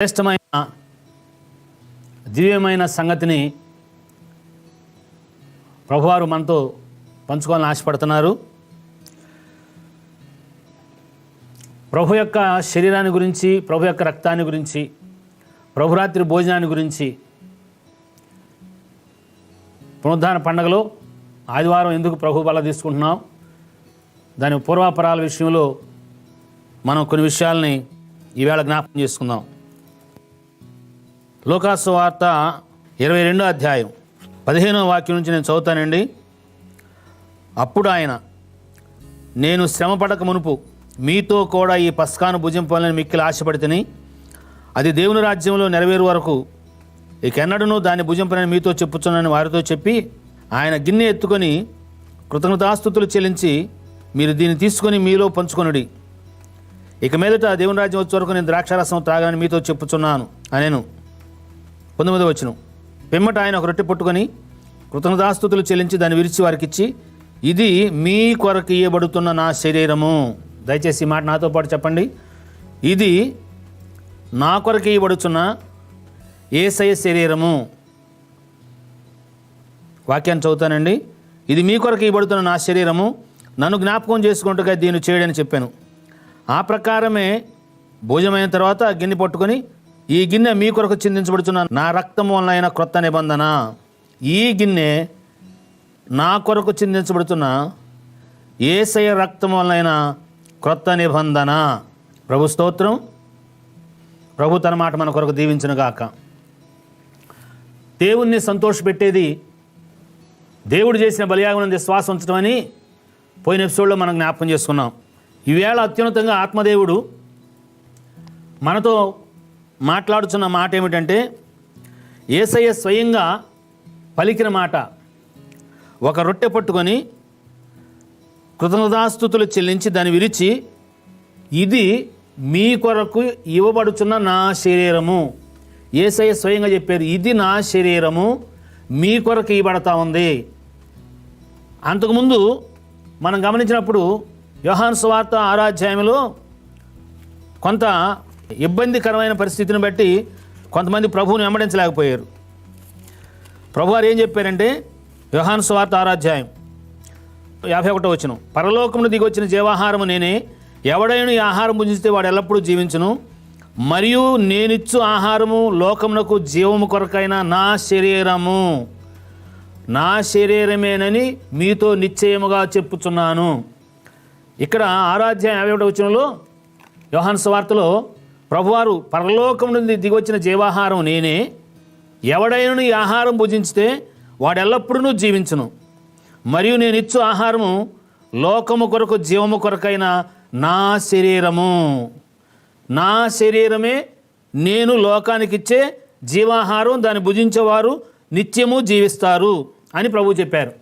శ్రేష్టమైన దివ్యమైన సంగతిని ప్రభువారు మనతో పంచుకోవాలని ఆశపడుతున్నారు. ప్రభు యొక్క శరీరాన్ని గురించి ప్రభు యొక్క రక్తాన్ని గురించి ప్రభురాత్రి భోజనాన్ని గురించి పునరుద్ధాన పండగలో ఆదివారం ఎందుకు ప్రభు బల తీసుకుంటున్నాం? దాని పూర్వాపరాల విషయంలో మనం కొన్ని విషయాల్ని ఈవేళ జ్ఞాపకం చేసుకుందాం. లోకాసు వార్త ఇరవై రెండో అధ్యాయం. పదిహేనో వాక్యం నుంచి నేను చదువుతానండి. అప్పుడు ఆయన నేను శ్రమపడక మునుపు మీతో కూడా ఈ పస్కాను భుజింపాలని మిక్కిలి ఆశపడితేని. అది దేవుని రాజ్యంలో నెరవేరు వరకు ఇకెన్నడను దాన్ని భుజింపనని మీతో చెప్పుచున్నానని వారితో చెప్పి ఆయన గిన్నె ఎత్తుకొని కృతజ్ఞతాస్థుతులు చెల్లించి మీరు దీన్ని తీసుకొని మీలో పంచుకొనుడి. ఇక మీదట దేవుని రాజ్యం వచ్చే వరకు నేను ద్రాక్షారసం త్రాగానని మీతో చెప్పుచున్నాను అనేను. పంతొమ్మిది వచ్చిన పిమ్మట ఆయన ఒక రొట్టె పట్టుకొని కృతజ్ఞతాస్థుతులు చెల్లించి దాన్ని విరిచి వారికిచ్చి ఇది మీ కొరకు ఇయ్యబడుతున్న నా శరీరము. దయచేసి ఈ మాట నాతో పాటు చెప్పండి. ఇది నా కొరకు ఇవ్వబడుచున్న ఏసయ శరీరము. వాక్యాన్ని చదువుతానండి. ఇది మీ కొరకు ఇవ్వబడుతున్న నా శరీరము. నన్ను జ్ఞాపకం చేసుకుంటుగా దీన్ని చేయడని చెప్పాను. ఆ ప్రకారమే భోజనమైన తర్వాత గిన్నె పట్టుకొని ఈ గిన్నె మీ కొరకు చిందించబడుతున్న నా రక్తం వలన అయిన క్రొత్త నిబంధన. ఈ గిన్నె నా కొరకు చిందించబడుతున్న ఏసయ రక్తం వలన క్రొత్త నిబంధన. ప్రభు స్తోత్రం. ప్రభు తన మాట మన కొరకు దీవించిన గాక. దేవుణ్ణి సంతోషపెట్టేది దేవుడు చేసిన బలియాగం శ్వాస ఉంచడమని పోయిన ఎపిసోడ్లో మనం జ్ఞాపకం చేసుకున్నాం. ఈవేళ అత్యున్నతంగా ఆత్మదేవుడు మనతో మాట్లాడుతున్న మాట ఏమిటంటే ఏసయ్య స్వయంగా పలికిన మాట ఒక రొట్టె పట్టుకొని కృతజ్ఞతాస్థుతులు చెల్లించి దాన్ని విరిచి ఇది మీ కొరకు ఇవ్వబడుచున్న నా శరీరము. ఏసయ్య స్వయంగా చెప్పారు ఇది నా శరీరము మీ కొరకు ఇవ్వబడతా ఉంది. అంతకుముందు మనం గమనించినప్పుడు యోహాన్ స్వార్త ఆరాధ్యాయంలో కొంత ఇబ్బందికరమైన పరిస్థితిని బట్టి కొంతమంది ప్రభువుని వెంబడించలేకపోయారు. ప్రభువారు ఏం చెప్పారంటే యోహాన్ స్వార్త ఆరాధ్యాయం యాభై ఒకటో వచ్చిన పరలోకమును దిగి వచ్చిన జీవాహారము నేనే ఎవడైనా ఈ ఆహారం భుజిస్తే వాడు ఎల్లప్పుడూ జీవించును. మరియు నేనిచ్చు ఆహారము లోకమునకు జీవము కొరకైన నా శరీరము నా శరీరమేనని మీతో నిశ్చయముగా చెప్పుచున్నాను. ఇక్కడ ఆరాధ్యాయం యాభై ఒకటో వచనంలో యోహాన్ స్వార్తలో ప్రభువారు పరలోకం నుండి దిగొచ్చిన జీవాహారం నేనే. ఎవడైనా ఈ ఆహారం భుజించితే వాడెల్లప్పుడూ జీవించును. మరియు నేను ఇచ్చు ఆహారము లోకము కొరకు జీవము కొరకైన నా శరీరము. నా శరీరమే నేను లోకానికిచ్చే జీవాహారం దాన్ని భుజించేవారు నిత్యము జీవిస్తారు అని ప్రభు చెప్పారు.